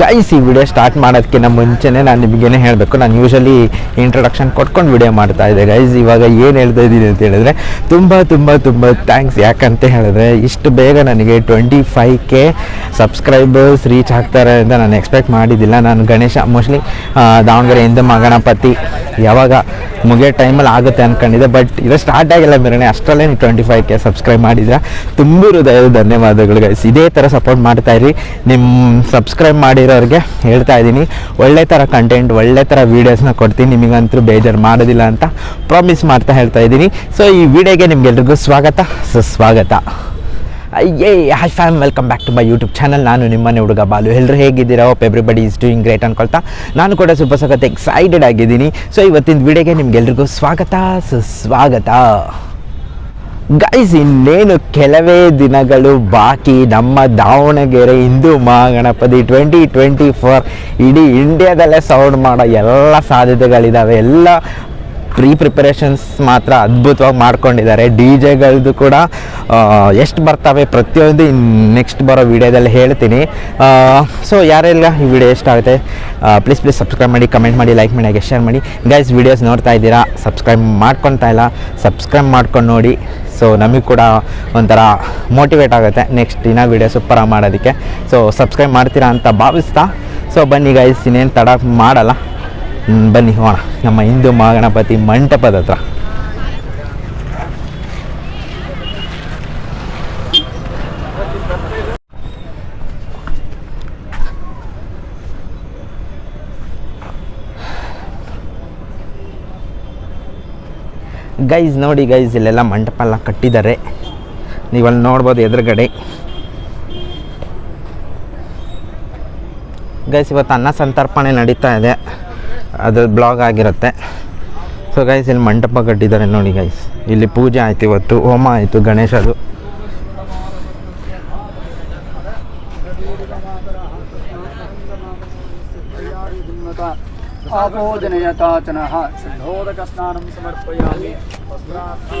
Guys ಈ video start ಮಾಡೋದಕ್ಕಿಂತ ಮುಂಚೆನೇ ನಾನು ನಿಮಗೇನೆ ಹೇಳಬೇಕು. ನಾನು ಯೂಶಲಿ ಇಂಟ್ರೊಡಕ್ಷನ್ ಕೊಟ್ಕೊಂಡು ವಿಡಿಯೋ ಮಾಡ್ತಾ ಇದ್ದೆ ಗೈಸ್ ಇವಾಗ ಏನು ಹೇಳ್ತಾ ಇದ್ದೀನಿ ಅಂತ ಹೇಳಿದ್ರೆ, ತುಂಬ ತುಂಬ ತುಂಬ ಥ್ಯಾಂಕ್ಸ್ ಯಾಕಂತ ಹೇಳಿದ್ರೆ, ಇಷ್ಟು ಬೇಗ ನನಗೆ twenty five K subscribers reach ಆಗ್ತಾರೆ ಅಂತ ನಾನು ಎಕ್ಸ್ಪೆಕ್ಟ್ ಮಾಡಿದ್ದಿಲ್ಲ. ನಾನು ಗಣೇಶ ಮೋಸ್ಟ್ಲಿ ದಾವಣಗೆರೆ ಹಿಂದೂ ಮಗಣಪತಿ ಯಾವಾಗ ಮುಗಿಯೋ ಟೈಮಲ್ಲಿ ಆಗುತ್ತೆ ಅಂದ್ಕೊಂಡಿದ್ದೆ ಬಟ್ ಇದು ಸ್ಟಾರ್ಟ್ ಆಗಿಲ್ಲ ಮೇರಣೆ ಅಷ್ಟರಲ್ಲೇ ನೀವು ಟ್ವೆಂಟಿ ಫೈವ್ ಕೆ ಸಬ್ಸ್ಕ್ರೈಬ್ ಮಾಡಿದ್ರೆ ತುಂಬ ಹೃದಯದ ಧನ್ಯವಾದಗಳು ಗೈಸ್ ಇದೇ ಥರ ಸಪೋರ್ಟ್ ಮಾಡ್ತಾಯಿರಿ ನಿಮ್ಮ ಸಬ್ಸ್ಕ್ರೈಬ್ ಮಾಡಿರೋರಿಗೆ ಹೇಳ್ತಾ ಇದ್ದೀನಿ. ಒಳ್ಳೆ ಥರ ಕಂಟೆಂಟ್ ಒಳ್ಳೆ ಥರ ವೀಡಿಯೋಸ್ನ ಕೊಡ್ತೀನಿ. ನಿಮಗಂತೂ ಬೇಜಾರು ಮಾಡೋದಿಲ್ಲ ಅಂತ ಪ್ರಾಮಿಸ್ ಮಾಡ್ತಾ ಹೇಳ್ತಾ ಇದ್ದೀನಿ. ಸೊ ಈ ವಿಡಿಯೋಗೆ ನಿಮಗೆಲ್ರಿಗೂ ಸ್ವಾಗತ. ಸುಸ್ವಾಗತ hey hi fam welcome back to my YouTube channel ನಾನು ನಿಮ್ಮನೆ ಹುಡುಗ ಬಾಲು. ಎಲ್ಲರೂ ಹೇಗಿದ್ದೀರಾ? Hope everybody is doing great ಅನ್ಕೊಳ್ತಾ ನಾನು ಕೂಡ ಸ್ವಲ್ಪ ಸಖತ್ ಎಕ್ಸೈಟೆಡ್ ಆಗಿದ್ದೀನಿ. ಸೊ ಇವತ್ತಿನ ವಿಡಿಯೋಗೆ ನಿಮಗೆಲ್ರಿಗೂ ಸ್ವಾಗತ. ಸುಸ್ವಾಗತ ಗೈಸ್ ಇನ್ನೇನು ಕೆಲವೇ ದಿನಗಳು ಬಾಕಿ. ನಮ್ಮ Davanagere Hindu Mahaganapati twenty twenty four ಇಡೀ ಇಂಡಿಯಾದಲ್ಲೇ ಸೌಂಡ್ ಮಾಡೋ ಎಲ್ಲ ಸಾಧ್ಯತೆಗಳಿದ್ದಾವೆ ಎಲ್ಲ ಪ್ರೀ ಪ್ರಿಪರೇಷನ್ಸ್ ಮಾತ್ರ ಅದ್ಭುತವಾಗಿ ಮಾಡ್ಕೊಂಡಿದ್ದಾರೆ. ಡಿ ಜೆಗಳದ್ದು ಕೂಡ ಎಷ್ಟು ಬರ್ತವೆ ಪ್ರತಿಯೊಂದು ನೆಕ್ಸ್ಟ್ ಬರೋ ವಿಡಿಯೋದಲ್ಲಿ ಹೇಳ್ತೀನಿ. ಸೊ ಯಾರೆಲ್ಲ ಈ ವಿಡಿಯೋ ಎಷ್ಟಾಗುತ್ತೆ ಪ್ಲೀಸ್ ಪ್ಲೀಸ್ ಸಬ್ಸ್ಕ್ರೈಬ್ ಮಾಡಿ ಕಮೆಂಟ್ ಮಾಡಿ ಲೈಕ್ ಮಾಡಿ, ಹಾಗೆ ಶೇರ್ ಮಾಡಿ. ಗೈಸ್ ವಿಡಿಯೋಸ್ ನೋಡ್ತಾ ಇದ್ದೀರಾ? ಸಬ್ಸ್ಕ್ರೈಬ್ ಮಾಡ್ಕೊತಾ ಇಲ್ಲ? ಸಬ್ಸ್ಕ್ರೈಬ್ ಮಾಡ್ಕೊಂಡು ನೋಡಿ. ಸೊ ನಮಗೆ ಕೂಡ ಒಂಥರ ಮೋಟಿವೇಟ್ ಆಗುತ್ತೆ. ನೆಕ್ಸ್ಟ್ ದಿನ ವೀಡಿಯೋ ಸೂಪರಾಗಿ ಮಾಡೋದಕ್ಕೆ. ಸೊ ಸಬ್ಸ್ಕ್ರೈಬ್ ಮಾಡ್ತೀರಾ ಅಂತ ಭಾವಿಸ್ತಾ. ಸೊ ಬನ್ನಿ ಗೈಸ್ ಇನ್ನೇನು ತಡ ಮಾಡಲ್ಲ. ಬನ್ನಿ ಹೋಣ ನಮ್ಮ ಹಿಂದೂ ಮಹಾಗಣಪತಿ ಮಂಟಪದ ಹತ್ರ. ಗೈಸ್ ನೋಡಿ ಗೈಸ್ ಇಲ್ಲೆಲ್ಲ ಮಂಟಪ ಎಲ್ಲ ಕಟ್ಟಿದ್ದಾರೆ. ನೀವಲ್ಲಿ ನೋಡ್ಬೋದು ಎದುರುಗಡೆ. ಗೈಸ್ ಇವತ್ತು ಅನ್ನ ಸಂತರ್ಪಣೆ ನಡೀತಾ ಇದೆ. ಅದು ಬ್ಲಾಗ್ ಆಗಿರುತ್ತೆ. ಸೊ ಗೈಸ್ ಇಲ್ಲಿ ಮಂಟಪ ಕಟ್ಟಿದ್ದಾರೆ ನೋಡಿ ಗೈಸ್ ಇಲ್ಲಿ ಪೂಜೆ ಆಯ್ತು ಇವತ್ತು, ಹೋಮ ಆಯಿತು ಗಣೇಶದು.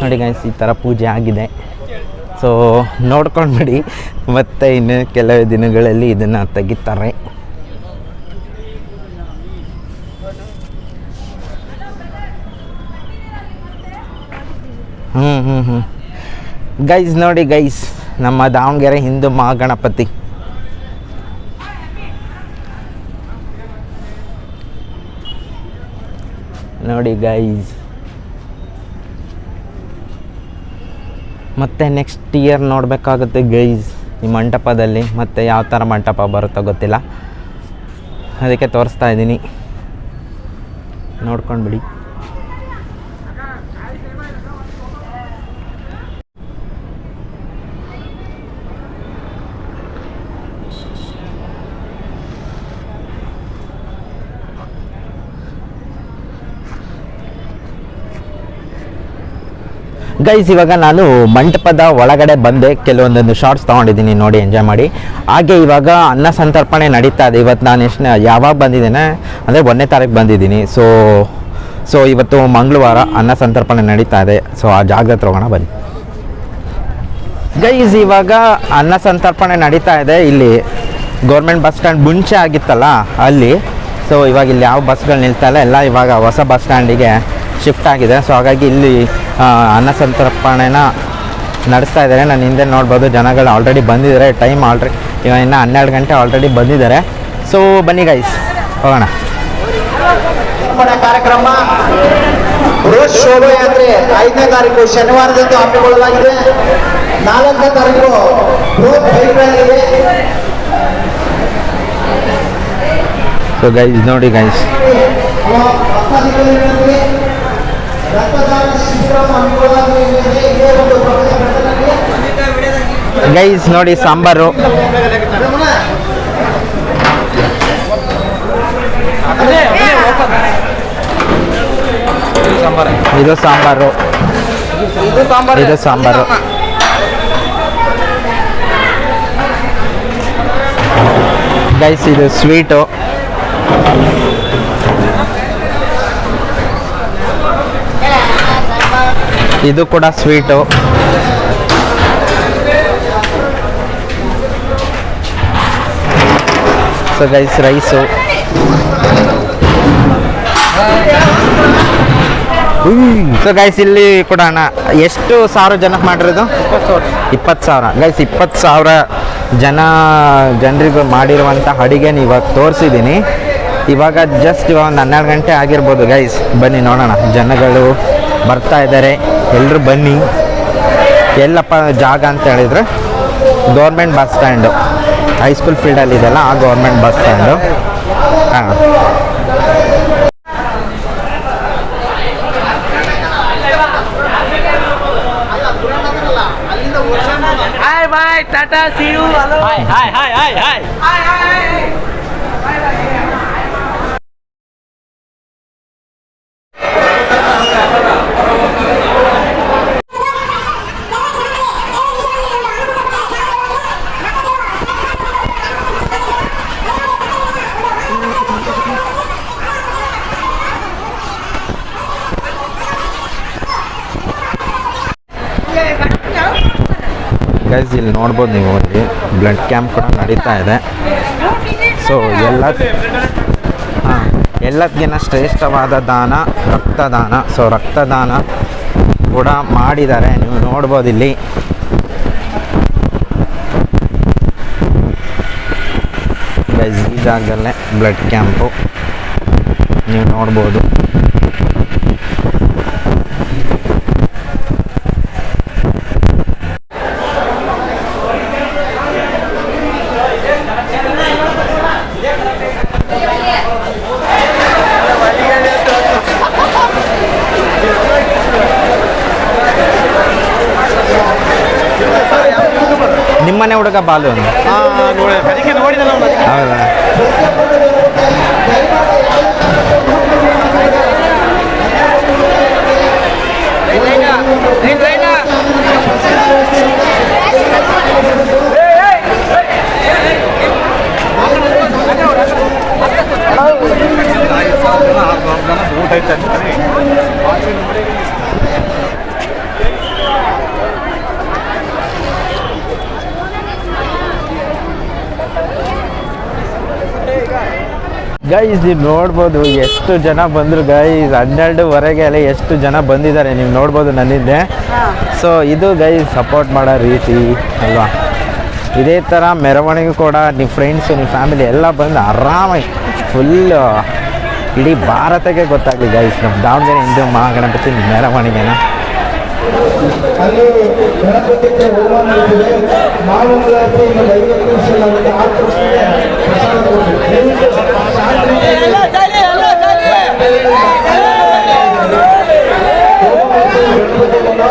ನೋಡಿ ಗೈಸ್ ಈ ಥರ ಪೂಜೆ ಆಗಿದೆ. ಸೊ ನೋಡ್ಕೊಂಡ್ಬಿಡಿ, ಮತ್ತೆ ಇನ್ನು ಕೆಲವೇ ದಿನಗಳಲ್ಲಿ ಇದನ್ನು ತೆಗಿತಾರೆ. ಹ್ಞೂ ಹ್ಞೂ ಹ್ಞೂ ಗೈಸ್ ನೋಡಿ ಗೈಸ್ ನಮ್ಮ ದಾವಣಗೆರೆ ಹಿಂದೂ ಮಹಾಗಣಪತಿ. ನೋಡಿ ಗೈಸ್ ಮತ್ತೆ ನೆಕ್ಸ್ಟ್ ಇಯರ್ ನೋಡಬೇಕಾಗುತ್ತೆ ಗೈಸ್ ಈ ಮಂಟಪದಲ್ಲಿ. ಮತ್ತೆ ಯಾವ ಥರ ಮಂಟಪ ಬರುತ್ತೋ ಗೊತ್ತಿಲ್ಲ. ಅದಕ್ಕೆ ತೋರಿಸ್ತಾ ಇದ್ದೀನಿ. ನೋಡ್ಕೊಂಡು ಗೈಸ್ ಇವಾಗ ನಾನು ಮಂಟಪದ ಒಳಗಡೆ ಬಂದೆ. ಕೆಲವೊಂದೊಂದು ಶಾರ್ಟ್ಸ್ ತೊಗೊಂಡಿದ್ದೀನಿ. ನೋಡಿ ಎಂಜಾಯ್ ಮಾಡಿ. ಹಾಗೆ ಇವಾಗ ಅನ್ನ ಸಂತರ್ಪಣೆ ನಡೀತಾ ಇದೆ. ಇವತ್ತು ನಾನು ಎಷ್ಟು ಯಾವಾಗ ಬಂದಿದ್ದೇನೆ? ಅಂದರೆ ಒಂದನೇ ತಾರೀಕು ಬಂದಿದ್ದೀನಿ. ಸೊ ಸೊ ಇವತ್ತು ಮಂಗಳವಾರ ಅನ್ನ ಸಂತರ್ಪಣೆ ನಡೀತಾ ಇದೆ. ಸೊ ಆ ಜಾಗದ ಹೋಗೋಣ ಬನ್ನಿ. ಗೈಸ್ ಇವಾಗ ಅನ್ನ ಸಂತರ್ಪಣೆ ನಡೀತಾ ಇದೆ. ಇಲ್ಲಿ ಗೌರ್ಮೆಂಟ್ ಬಸ್ ಸ್ಟ್ಯಾಂಡ್ ಮುಂಚೆ ಆಗಿತ್ತಲ್ಲ, ಅಲ್ಲಿ. ಸೊ ಇವಾಗ ಇಲ್ಲಿ ಯಾವ ಬಸ್ಗಳು ನಿಲ್ತಾ ಇಲ್ಲ. ಎಲ್ಲ ಇವಾಗ ಹೊಸ ಬಸ್ ಸ್ಟ್ಯಾಂಡಿಗೆ ಶಿಫ್ಟ್ ಆಗಿದೆ ಸೊ ಹಾಗಾಗಿ ಇಲ್ಲಿ ಅನ್ನಸಂತರ್ಪಣೆನ ಅನ್ನ ಸಂತರ್ಪಣೆನ ನಡೆಸ್ತಾ ಇದ್ದಾರೆ ನಾನು ಹಿಂದೆ ನೋಡ್ಬೋದು ಜನಗಳು ಆಲ್ರೆಡಿ ಬಂದಿದ್ದಾರೆ ಟೈಮ್ ಆಲ್ರೆಡಿ ಇವಾಗ ಇನ್ನು ಹನ್ನೆರಡು ಗಂಟೆ ಆಲ್ರೆಡಿ ಬಂದಿದ್ದಾರೆ ಸೊ ಬನ್ನಿ ಗೈಸ್ ಹೋಗೋಣ ಕಾರ್ಯಕ್ರಮ ಬೃಹತ್ ಶೋಭಾಯಾತ್ರೆ ಐದನೇ ತಾರೀಕು ಶನಿವಾರದಂದು ಹಮ್ಮಿಕೊಳ್ಳಲಾಗಿದೆ ನಾಲ್ಕನೇ ತಾರೀಕು ಬೃಹತ್ ಬೈಕ್ ರ್ಯಾಲಿ ಇದೆ ಸೊ ಗೈಸ್ ನೋಡಿ ಗೈಸ್ ಗೈಸ್ ನೋಡಿ ಸಾಂಬಾರು. ಇದು ಸಾಂಬಾರು. ಇದು ಸಾಂಬಾರು. ಗೈಸ್ ಇದು ಸ್ವೀಟು ಇದು ಕೂಡ sweet. So guys rice so guys ಇಲ್ಲಿ ಕೂಡ ಅಣ್ಣ, ಎಷ್ಟು ಸಾವಿರ ಜನಕ್ಕೆ ಮಾಡಿರೋದು? ಇಪ್ಪತ್ತು ಸಾವಿರ. ಗೈಸ್ ಇಪ್ಪತ್ತು ಸಾವಿರ ಜನ, ಜನರಿಗೂ ಮಾಡಿರುವಂಥ ಅಡುಗೆನ ಇವಾಗ ತೋರಿಸಿದ್ದೀನಿ. ಇವಾಗ ಜಸ್ಟ್ ಇವಾಗ ಒಂದು ಹನ್ನೆರಡು ಗಂಟೆ ಆಗಿರ್ಬೋದು ಗೈಸ್ ಬನ್ನಿ ನೋಡೋಣ. ಜನಗಳು ಬರ್ತಾ ಇದ್ದಾರೆ. ಎಲ್ಲರೂ ಬನ್ನಿ. ಎಲ್ಲಪ್ಪ ಜಾಗ ಅಂತ ಹೇಳಿದರೆ ಗೌರ್ಮೆಂಟ್ ಬಸ್ ಸ್ಟ್ಯಾಂಡು. ಹೈಸ್ಕೂಲ್ ಫೀಲ್ಡಲ್ಲಿ ಇದೆಲ್ಲ ಆ ಗೌರ್ಮೆಂಟ್ ಬಸ್ ಸ್ಟ್ಯಾಂಡು. ಹಾಂ. Tata bye, Tata, see hi hi hi hi hi hi, guys ಇಲ್ಲಿ ನೋಡ್ಬೋದು ನೀವು ಇಲ್ಲಿ ಬ್ಲಡ್ ಕ್ಯಾಂಪ್ ಕೂಡ ನಡೀತಾ ಇದೆ. ಸೊ ಎಲ್ಲ ಹಾಂ ಎಲ್ಲದಕ್ಕಿಂತ ಶ್ರೇಷ್ಠವಾದ ದಾನ, ರಕ್ತದಾನ. ಸೊ ರಕ್ತದಾನ ಕೂಡ ಮಾಡಿದ್ದಾರೆ. ನೀವು ನೋಡ್ಬೋದು ಇಲ್ಲಿ. ಗೈಸ್ ಬ್ಲಡ್ ಕ್ಯಾಂಪು ನೀವು ನೋಡ್ಬೋದು. ನಿಮ್ಮನೆ ಹುಡುಗ ಬಾಲು. ಹೌದಾ? ಗೈಸ್ ನೀವು ನೋಡ್ಬೋದು ಎಷ್ಟು ಜನ ಬಂದರು ಗೈಸ್ ಹನ್ನೆರಡುವರೆಗೆ ಅಲ್ಲಿ ಎಷ್ಟು ಜನ ಬಂದಿದ್ದಾರೆ ನೀವು ನೋಡ್ಬೋದು ನನ್ನಿಂದೆ. ಸೊ ಇದು ಗೈಸ್ ಸಪೋರ್ಟ್ ಮಾಡೋ ರೀತಿ ಅಲ್ವಾ? ಇದೇ ಥರ ಮೆರವಣಿಗೆ ಕೂಡ ನಿಮ್ಮ ಫ್ರೆಂಡ್ಸು ನಿಮ್ಮ ಫ್ಯಾಮಿಲಿ ಎಲ್ಲ ಬಂದು ಆರಾಮಾಗಿ ಫುಲ್ಲು ಇಡೀ ಭಾರತಕ್ಕೆ ಗೊತ್ತಾಗಲಿ ಗೈಸ್ ನಮ್ಮ ದಾವಣಗೆರೆ ಹಿಂದೂ ಮಹಾಗಣಪತಿ ಮೆರವಣಿಗೆನ. ಅಲ್ಲಿ ಗಣಪತಿಗೆ ಹೋಮ ನಡೀತಿದೆ ಮಾಮೂಲಾತಿ ಇನ್ನೊಂದು ಐವತ್ತು ನಿಮಿಷ ಆಗುತ್ತೆ ಆ ತಕ್ಷಣ ಪ್ರಸಾದ ಕೊಡ್ತೀವಿ. ದಯವಿಟ್ಟು ಶಾಂತಿಯಿಂದ ಹೋಮ ಮಾಡ್ತೀವಿ ಗಣಪತಿಗೆಲ್ಲ.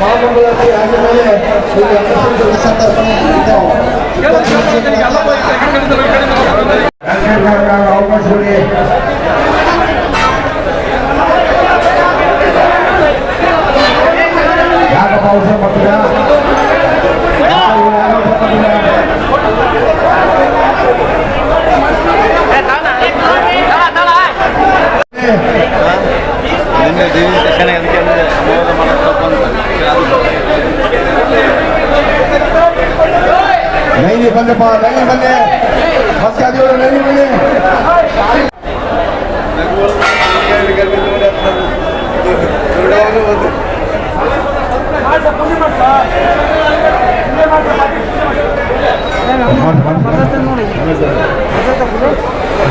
ಮಾಮೂಲಾತಿ ಆದಮೇಲೆ ಈಗ ಪ್ರಸಾದ ನೈನಿ ಬಂದಪ್ಪ ನೈನಿ ಬಂದೆ ಮತ್ತೆ ಅದಿಗಳು ನೈನಿ ಬನ್ನಿ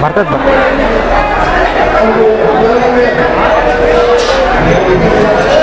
ಬರ್ತದೆ ¡Vamos! Thank you.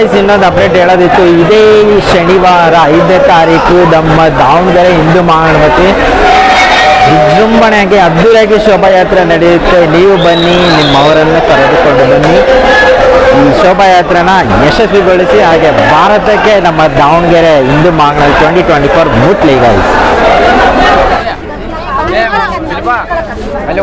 ಗೈಸ್ ಇನ್ನೊಂದು ಅಪ್ಡೇಟ್ ಹೇಳೋದಿತ್ತು. ಇದೇ ಶನಿವಾರ ಐದನೇ ತಾರೀಕು ನಮ್ಮ ದಾವಣಗೆರೆ ಹಿಂದೂ ಮಹಾಗಣಪತಿ. ವಿಜೃಂಭಣೆಯಾಗಿ ಅದ್ದೂರಿಯಾಗಿ ಶೋಭಾಯಾತ್ರೆ ನಡೆಯುತ್ತೆ. ನೀವು ಬನ್ನಿ ನಿಮ್ಮವರನ್ನು ಕರೆದುಕೊಂಡು ಬನ್ನಿ. ಈ ಶೋಭಾಯಾತ್ರೆನ ಯಶಸ್ವಿಗೊಳಿಸಿ ಹಾಗೆ ಭಾರತಕ್ಕೆ ನಮ್ಮ Davanagere Hindu Mahaganapati twenty twenty four ಬೂಟ್ಲಿ guys ಅಲ್ಲಿ